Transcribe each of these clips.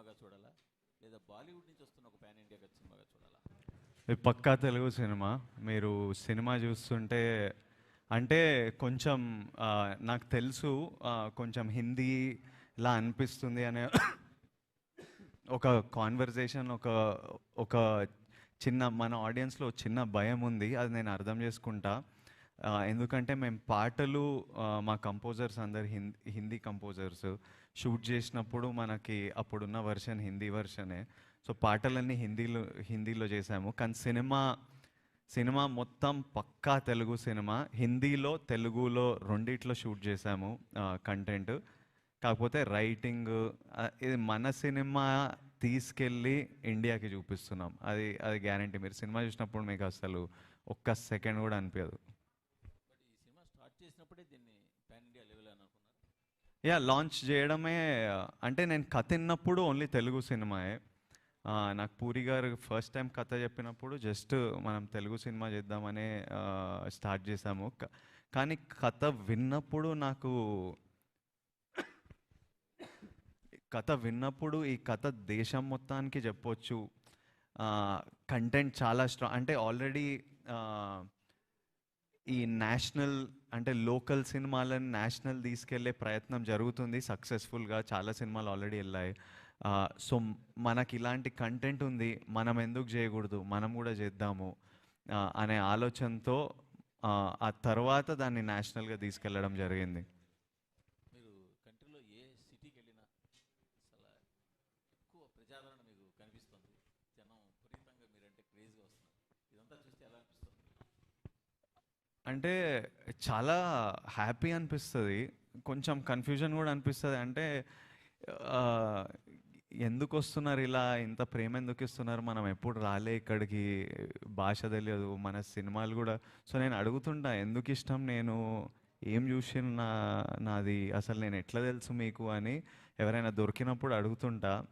సినిమాగా చూడాలా? లేదా బాలీవుడ్ నుంచి వస్తున్న ఒక పాన్ ఇండియా సినిమాగా చూడాలా? ఇది పక్కా తెలుగు సినిమా. మీరు సినిమా చూస్తుంటే అంటే కొంచెం నాకు తెలుసు కొంచెం హిందీ ఇలా అనిపిస్తుంది అనే ఒక కాన్వర్జేషన్ ఒక ఒక చిన్న మన ఆడియన్స్లో చిన్న భయం ఉంది. అది నేను అర్థం చేసుకుంటా. ఎందుకంటే మేము పాటలు మా కంపోజర్స్ అందరు హిందీ హిందీ కంపోజర్స్ షూట్ చేసినప్పుడు మనకి అప్పుడున్న వర్షన్ హిందీ వర్షనే సో పాటలన్నీ హిందీలో హిందీలో చేసాము. కానీ సినిమా సినిమా మొత్తం పక్కా తెలుగు సినిమా. హిందీలో తెలుగులో రెండిట్లో షూట్ చేసాము కంటెంట్ కాకపోతే రైటింగ్ ఇది మన సినిమా తీసుకెళ్ళి ఇండియాకి చూపిస్తున్నాం. అది అది గ్యారంటీ మీరు సినిమా చూసినప్పుడు మీకు అసలు ఒక్క సెకండ్ కూడా అనిపించదు బట్ ఈ సినిమా స్టార్ట్ చేసినప్పుడే దీన్ని పాన్ ఇండియా లెవెల్ అని అనుకున్నారు? యా లాంచ్ చేయడమే అంటే నేను కథ విన్నప్పుడు ఓన్లీ తెలుగు సినిమాయే నాకు పూరి గారు ఫస్ట్ టైం కథ చెప్పినప్పుడు జస్ట్ మనం తెలుగు సినిమా చేద్దామనే స్టార్ట్ చేసాము. కానీ కథ విన్నప్పుడు నాకు కథ విన్నప్పుడు ఈ కథ దేశం మొత్తానికి చెప్పొచ్చు. కంటెంట్ చాలా స్ట్రాంగ్ అంటే ఆల్రెడీ ఈ నేషనల్ అంటే లోకల్ సినిమాలను నేషనల్ తీసుకెళ్ళే ప్రయత్నం జరుగుతుంది. సక్సెస్ఫుల్గా చాలా సినిమాలు ఆల్రెడీ వెళ్ళాయి. సో మనకి ఇలాంటి కంటెంట్ ఉంది. మనం ఎందుకు చేయకూడదు? మనం కూడా చేద్దాము అనే ఆలోచనతో ఆ, తర్వాత దాన్ని నేషనల్గా తీసుకెళ్ళడం జరిగింది. మీరు కంట్రీలో ఏ సిటీకి వెళ్ళినా అసలు ఎక్కువ ప్రజాదరణ మీకు కనిపిస్తుంది. జనం విపరీతంగా మీరంటే క్రేజ్గా వస్తున్నారు. ఇదంతా చూస్తే ఎలా అనిపిస్తుంది? అంటే చాలా హ్యాపీ అనిపిస్తుంది. కొంచెం కన్ఫ్యూజన్ కూడా అనిపిస్తుంది. అంటే ఎందుకు వస్తున్నారు ఇలా? ఇంత ప్రేమ ఎందుకు ఇస్తున్నారు? మనం ఎప్పుడు రాలే ఇక్కడికి. భాష తెలియదు. మన సినిమాలు కూడా. సో నేను అడుగుతుంటా ఎందుకు ఇష్టం నేను? ఏం చూసి నా నాది? అసలు నేను ఎట్లా తెలుసు మీకు? అని ఎవరైనా దొరికినప్పుడు అడుగుతుంటా.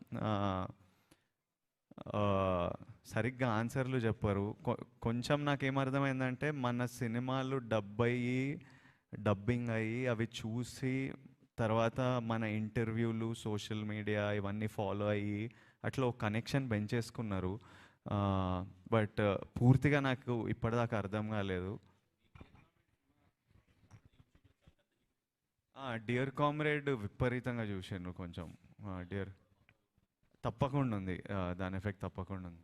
సరిగ్గా ఆన్సర్లు చెప్పరు. కొ- కొంచెం నాకేమర్థమైందంటే మన సినిమాలు డబ్ అయ్యి డబ్బింగ్ అయ్యి అవి చూసి తర్వాత మన ఇంటర్వ్యూలు సోషల్ మీడియా ఇవన్నీ ఫాలో అయ్యి అట్లా ఒక కనెక్షన్ పెంచేసుకున్నారు. బట్ పూర్తిగా నాకు ఇప్పటిదాకా అర్థం కాలేదు. డియర్ కామ్రేడ్ విపరీతంగా చూసాను కొంచెం. డియర్ తప్పకుండా ఉంది. దాని ఎఫెక్ట్ తప్పకుండా ఉంది.